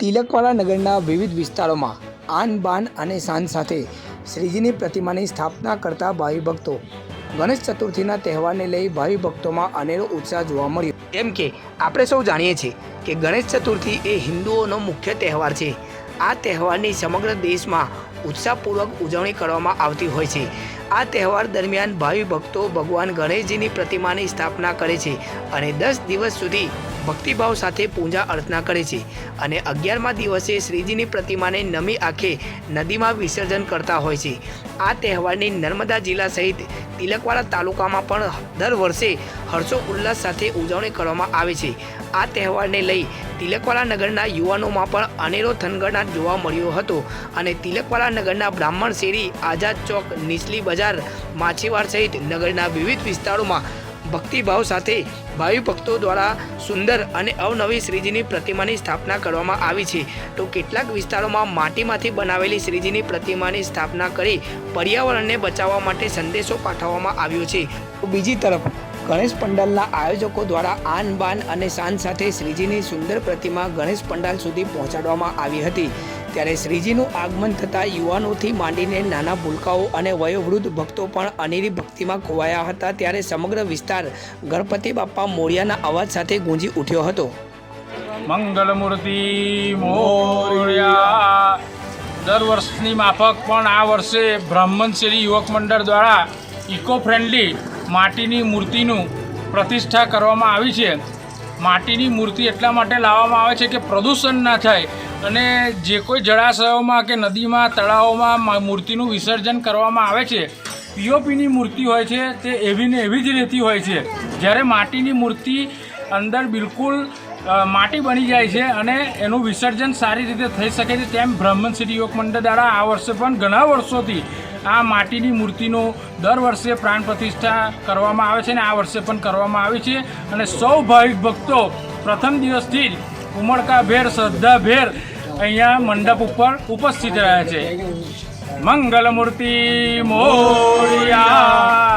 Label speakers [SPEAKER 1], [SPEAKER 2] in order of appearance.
[SPEAKER 1] તિલકવાડા નગરના વિવિધ વિસ્તારોમાં આન બાન અને શાન સાથે શ્રીજીની પ્રતિમાની સ્થાપના કરતા ભાવિ ભક્તો ગણેશ ચતુર્થીના તહેવારને લઈ ભાવિ ભક્તોમાં અનેરો ઉત્સાહ જોવા મળ્યો. કેમ કે આપણે સૌ જાણીએ છીએ કે ગણેશ ચતુર્થી એ હિન્દુઓનો મુખ્ય તહેવાર છે. આ તહેવારની સમગ્ર દેશમાં ઉત્સાહપૂર્વક ઉજવણી કરવામાં આવતી હોય છે. આ તહેવાર દરમિયાન ભાવિ ભક્તો ભગવાન ગણેશજીની પ્રતિમાની સ્થાપના કરે છે અને દસ દિવસ સુધી ભક્તિભાવ સાથે પૂજા અર્ચના કરે છે અને અગિયારમા દિવસે શ્રીજીની પ્રતિમાને નમી આંખે નદીમાં વિસર્જન કરતા હોય છે. આ તહેવારની નર્મદા જિલ્લા સહિત તિલકવાડા તાલુકામાં પણ દર વર્ષે હર્ષો ઉલ્લાસ સાથે ઉજવણી કરવામાં આવે છે. આ તહેવારને લઈ તિલકવાડા નગરના યુવાનોમાં પણ અનેરો થનગનાટ જોવા મળ્યો હતો અને તિલકવાડા નગરના બ્રાહ્મણ શેરી આઝાદ ચોક, નીચલી બજાર માછીવાડ સહિત નગરના વિવિધ વિસ્તારોમાં ભક્તિભાવ સાથે ભાવિ ભક્તો દ્વારા સુંદર અને અવનવી શ્રીજીની પ્રતિમાની સ્થાપના કરવામાં આવી છે. તો કેટલાક વિસ્તારોમાં માટીમાંથી બનાવેલી શ્રીજીની પ્રતિમાની સ્થાપના કરી પર્યાવરણને બચાવવા માટે સંદેશો પાઠવવામાં આવ્યો છે. બીજી તરફ ગણેશ પંડાલના આયોજકો દ્વારા આન બાન અને શાન સાથે શ્રીજીની સુંદર પ્રતિમા ગણેશ પંડાલ સુધી પહોંચાડવામાં આવી હતી. ત્યારે શ્રીજીનું આગમન થતાં યુવાનોથી માંડીને નાના ભૂલકાઓ અને વયોવૃદ્ધ ભક્તો પણ અનેરી ભક્તિમાં ખોવાયા હતા. ત્યારે સમગ્ર વિસ્તાર ગણપતિ બાપ્પા મોરિયાના અવાજ સાથે ગુંજી ઉઠ્યો હતો.
[SPEAKER 2] મંગલમૂર્તિ મોર્યા, દર વર્ષની માફક પણ આ વર્ષે બ્રાહ્મણ શ્રી યુવક મંડળ દ્વારા ઇકો ફ્રેન્ડલી માટીની મૂર્તિનું પ્રતિષ્ઠા કરવામાં આવી છે. માટીની મૂર્તિ એટલા માટે લાવવામાં આવે છે કે પ્રદૂષણ ના થાય અને જે કોઈ જળાશયોમાં કે નદીમાં, તળાવોમાં મૂર્તિનું વિસર્જન કરવામાં આવે છે. પીઓપીની મૂર્તિ હોય છે તે એવી ને એવી જ રહેતી હોય છે. જ્યારે માટીની મૂર્તિ અંદર બિલકુલ માટી બની જાય છે અને એનું વિસર્જન સારી રીતે થઈ શકે છે તેમ બ્રાહ્મણ શ્રી યોગ મંડળ દ્વારા આ વર્ષે પણ ઘણા વર્ષોથી આ માટીની મૂર્તિનો દર વર્ષે પ્રાણ પ્રતિષ્ઠા કરવામાં આવે છે અને આ વર્ષે પણ કરવામાં આવી છે. અને સૌ ભાવિક ભક્તો પ્રથમ દિવસથી જ ઉમળકાભેર, શ્રદ્ધાભેર અહીંયા મંડપ ઉપર ઉપસ્થિત રહ્યા છે. મંગલમૂર્તિ મોરિયા